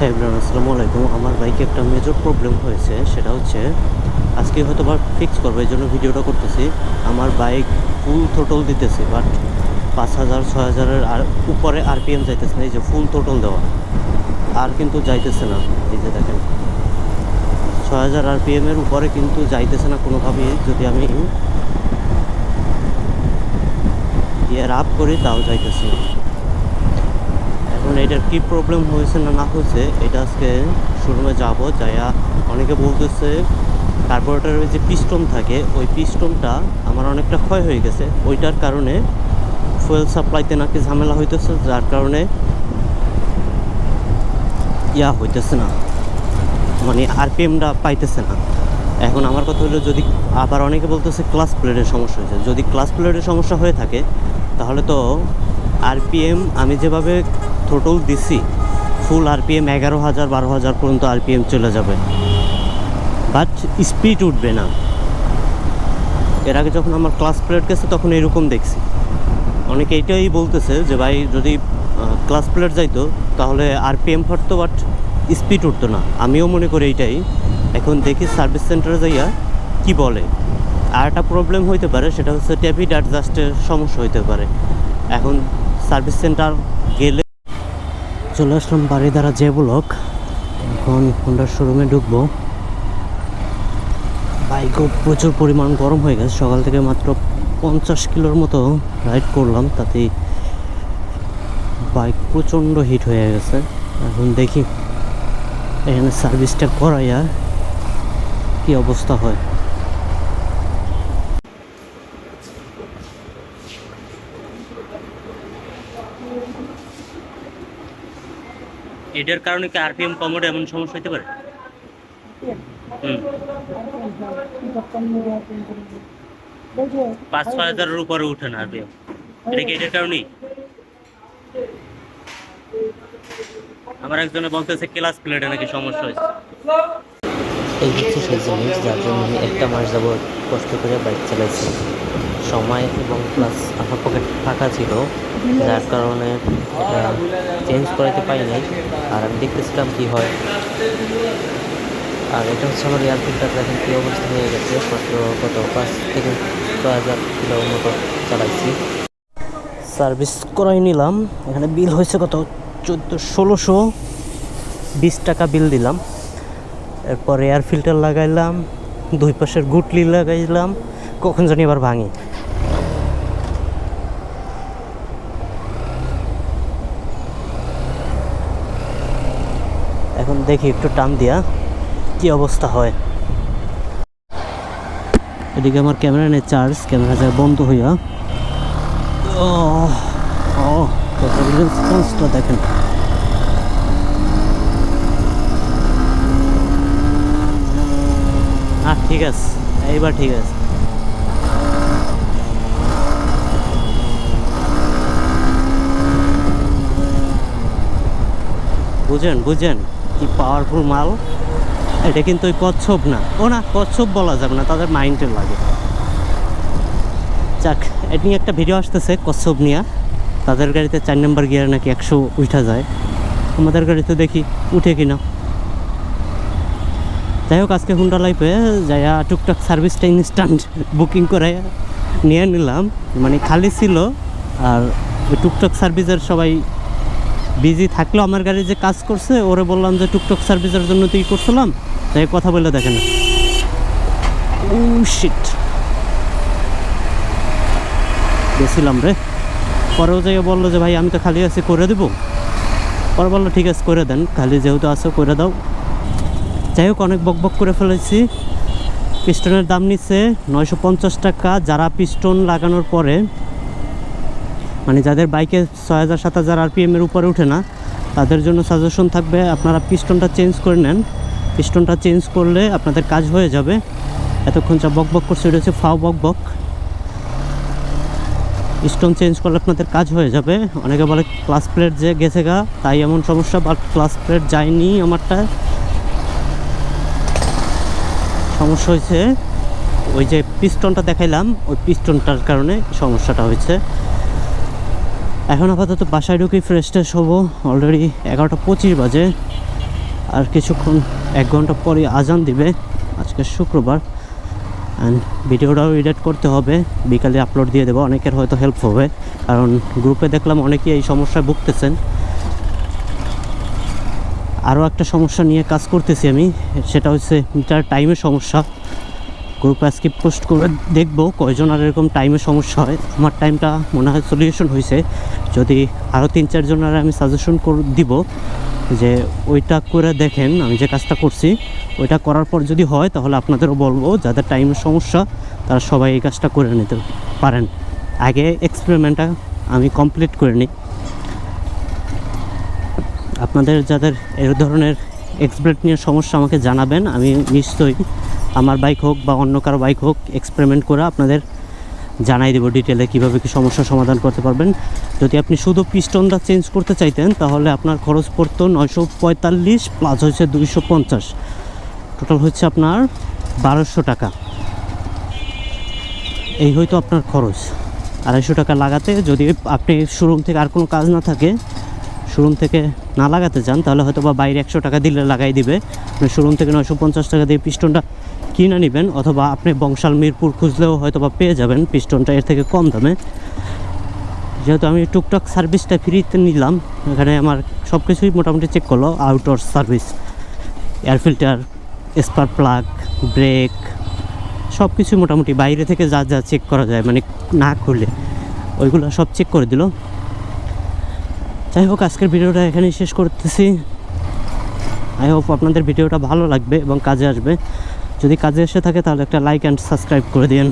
হ্যাঁ ইমরান, আসসালামু আলাইকুম। আমার বাইকে একটা মেজর প্রবলেম হয়েছে, সেটা হচ্ছে আজকে হয়তো বা ফিক্স করব, এই জন্য ভিডিওটা করতেছি। আমার বাইক ফুল থ্রোটল দিতেছে বাট পাঁচ হাজার, ছয় হাজারের আর উপরে আরপিএম যাইতেছে না, এই যে ফুল থ্রোটল দেওয়া। আর কিন্তু যাইতেছে না, এই যে দেখেন। ছয় হাজার আরপিএমের উপরে কিন্তু যাইতেছে না কোনোভাবেই, যদি আমি ইয়ার আপ করি, তাও যাইতেছে না। এটার কি প্রবলেম হয়েছে না না হয়েছে, এটা আজকে শোরুমে যাব, যাইয়া অনেকে বলতেছে কার্বোরেটরের যে পিস্টন থাকে, ওই পিস্টনটা আমার অনেকটা ক্ষয় হয়ে গেছে। ওইটার কারণে ফুয়েল সাপ্লাইতে নাকি ঝামেলা হইতেছে, যার কারণে ইয়া হইতেছে না। মানে আরপিএমটা পাইতেছে না। এখন আমার কথা হলো, যদি আবার অনেকে বলতেছে ক্লাস প্লেটের সমস্যা হয়েছে, যদি ক্লাস প্লেটের সমস্যা হয়ে থাকে, তাহলে তো আরপিএম, আমি যেভাবে টোটাল দিছি ফুল আরপিএম এগারো হাজার, বারো হাজার পর্যন্ত আরপিএম চলে যাবে। বাট স্পিড উঠবে না। এর আগে যখন আমার ক্লাস প্লেট গেছে, তখন এরকম দেখছি। অনেকে এইটাই বলতেছে যে, ভাই, যদি ক্লাস প্লেট যাইতো, তাহলে আরপিএম ফাটতো বাট স্পিড উঠতো না। আমিও মনে করি এইটাই। এখন দেখি সার্ভিস সেন্টারে যাইয়া কি বলে। আর একটা প্রবলেম হইতে পারে, সেটা হচ্ছে ট্যাপিড অ্যাডজাস্টের সমস্যা হইতে পারে। এখন সার্ভিস সেন্টার গেলে চলে আসলাম বাড়ি দ্বারা যে ব্লক। এখন হোন্ডার শোরুমে ঢুকবো। বাইকও প্রচুর পরিমাণ গরম হয়ে গেছে। সকাল থেকে মাত্র পঞ্চাশ কিলোর মতো রাইড করলাম, তাতেই বাইক প্রচণ্ড হিট হয়ে গেছে। এখন দেখি, এখানে সার্ভিসটা করাইয়া কি অবস্থা হয়। এটার কারণে কি আরপিএম কমোড এমন সমস্যা হতে পারে? পাঁচ ছয় হাজারের উপরে উঠে না আরপিএম। এটা কি এটার কারণেই? আমার একজনে বলতেছে ক্লাস প্লেটে নাকি সমস্যা হয়েছে। এই হচ্ছে সেই জিনিস যার জন্য আমি একটা মাস যাব কষ্ট করে বাইক চালাইছি। সময় এবং প্লাস আমার পকেট ফাঁকা ছিল। যার কারণে চেঞ্জ করাতে পারি নাই। আর আমি দেখতেছিলাম কি হয়। আর এটা হচ্ছে আমার এয়ার ফিল্টার দেখেন কী অবস্থা হয়ে গেছে। মাত্র কত? পাঁচ থেকে ছ হাজার কিলো মতো চালাইছি। সার্ভিস করাই নিলাম। এখানে বিল হয়েছে কত? চোদ্দ, ষোলোশো বিশ টাকা বিল দিলাম। এরপর এয়ার ফিল্টার লাগাইলাম। দুই পাশের গুটলি লাগাইলাম। কখন জানি আবার ভাঙি। এখন দেখি একটু টান দিয়া কি অবস্থা হয়। এদিকে আমার ক্যামেরা নেই, চার্জ, ক্যামেরা যা বন্ধ হইয়া। ও দেখেন। হ্যাঁ ঠিক আছে, এইবার ঠিক আছে। বুঝেন বুঝেন। কি পাওয়ারফুল মাল? এটা কিন্তু ওই কচ্ছপ না। ও না, কচ্ছপ বলা যাবে না, তাদের মাইন্ডে লাগে। যাক, এটি নিয়ে একটা ভিডিও আসতেছে, কচ্ছপ নিয়ে। তাদের গাড়িতে চার নম্বর গিয়ার নাকি একশো উঠা যায়। আমাদের গাড়িতে দেখি, উঠে কিনা। যাই হোক, আজকে হুন্ডা লাইফে যাইয়া টুকটাক সার্ভিসটা ইনস্ট্যান্ট বুকিং করে নিয়ে নিলাম। মানে খালি ছিল, আর টুকটাক সার্ভিসের সবাই বিজি থাকলেও আমার গাড়ি যে কাজ করছে, ওরে বললাম যে টুকটাক সার্ভিসের জন্য তুই করছিলাম তাই কথা বলে দেখেন। ও শিট গেছিলাম রে। পরেও যাই বলল যে, ভাই, আমি তো খালি আছি, করে দেবো। পরে বলল, ঠিক আছে, করে দেন, খালি যেহেতু আছো, করে দাও। যাই হোক, অনেক বক বক করে ফেলেছি। পিস্টনের দাম নিচ্ছে নয়শো পঞ্চাশ টাকা। যারা পিস্টন লাগানোর পরে মানে যাদের বাইকে ছয় হাজার, সাত হাজার আরপিএমের উপরে উঠে না, তাদের জন্য সাজেশন থাকবে আপনারা পিস্টনটা চেঞ্জ করে নেন। পিস্টনটা চেঞ্জ করলে আপনাদের কাজ হয়ে যাবে। এতক্ষণ যা বক বক করছে, এটা হচ্ছে ফাও বক বক। স্টোন চেঞ্জ করলে আপনাদের কাজ হয়ে যাবে। অনেকে বলে ক্লাস প্লেট যে গেছে গা, তাই এমন সমস্যা বাট ক্লাস প্লেট যায়নি আমারটা। সমস্যা হয়েছে, ওই যে পিস্টনটা দেখাইলাম, ওই পিস্টনটার কারণে সমস্যাটা হয়েছে। এখন আপাতত বাসায় ঢুকি ফ্রেশ ট্রেশ হব। অলরেডি এগারোটা পঁচিশ বাজে। আর কিছুক্ষণ, এক ঘণ্টা পরে আজান দিবে। আজকে শুক্রবার। অ্যান্ড ভিডিওটাও এডিট করতে হবে। বিকালে আপলোড দিয়ে দেবো। অনেকের হয়তো হেল্প হবে। কারণ গ্রুপে দেখলাম অনেকেই এই সমস্যায় ভুগতেছেন। আরও একটা সমস্যা নিয়ে কাজ করতেছি আমি। সেটা হচ্ছে মিটার টাইমের সমস্যা। গ্রুপে আজকে পোস্ট করে দেখব কয়জন আর এরকম টাইমের সমস্যা হয়। আমার টাইমটা মনে হয় সলিউশন হয়েছে যদি আরও তিন চারজনের আমি সাজেশন করে, দিব যে ওইটা করে দেখেন আমি যে কাজটা করছি। ওইটা করার পর যদি হয় তাহলে আপনাদেরও বলব, যাদের টাইমের সমস্যা তারা সবাই এই কাজটা করে নিতে পারেন। আগে এক্সপেরিমেন্টটা আমি কমপ্লিট করে নিই। আপনাদের যাদের এর ধরনের এক্সপ্রেট নিয়ে সমস্যা আমাকে জানাবেন, আমি নিশ্চয়ই আমার বাইক হোক বা অন্য কারও বাইক হোক এক্সপেরিমেন্ট করে আপনাদের জানাই দেবো ডিটেলে কীভাবে কী সমস্যার সমাধান করতে পারবেন। যদি আপনি শুধু পিস্টনটা চেঞ্জ করতে চাইতেন, তাহলে আপনার খরচ পড়তো নয়শো পঁয়তাল্লিশ প্লাস হচ্ছে দুইশো পঞ্চাশ। টোটাল হচ্ছে আপনার বারোশো টাকা। এই হয়তো আপনার খরচ। আড়াইশো টাকা লাগাতে যদি আপনি শোরুম থেকে আর কোনো কাজ না থাকে শোরুম থেকে না লাগাতে চান, তাহলে হয়তো বা বাইরে একশো টাকা দিলে লাগাই দিবে। শোরুম থেকে নয়শো পঞ্চাশ টাকা দিয়ে পিস্টনটা কিনে নেবেন, অথবা আপনি বংশাল মিরপুর খুঁজলেও হয়তো বা পেয়ে যাবেন, পিস্টনটা এর থেকে কম দামে। যেহেতু আমি টুকটাক সার্ভিসটা ফ্রিতে নিলাম, এখানে আমার সব কিছুই মোটামুটি চেক করল outdoor service air filter spark plug brake সব কিছু মোটামুটি বাইরে থেকে যা যা চেক করা যায় মানে না খুলে ওইগুলো সব চেক করে দিল। যাই হোক, আজকের ভিডিওটা এখানেই শেষ করতেছি। আই হোপ আপনাদের ভিডিওটা ভালো লাগবে এবং কাজে আসবে। যদি কাজে এসে থাকে, তাহলে একটা লাইক অ্যান্ড সাবস্ক্রাইব করে দিন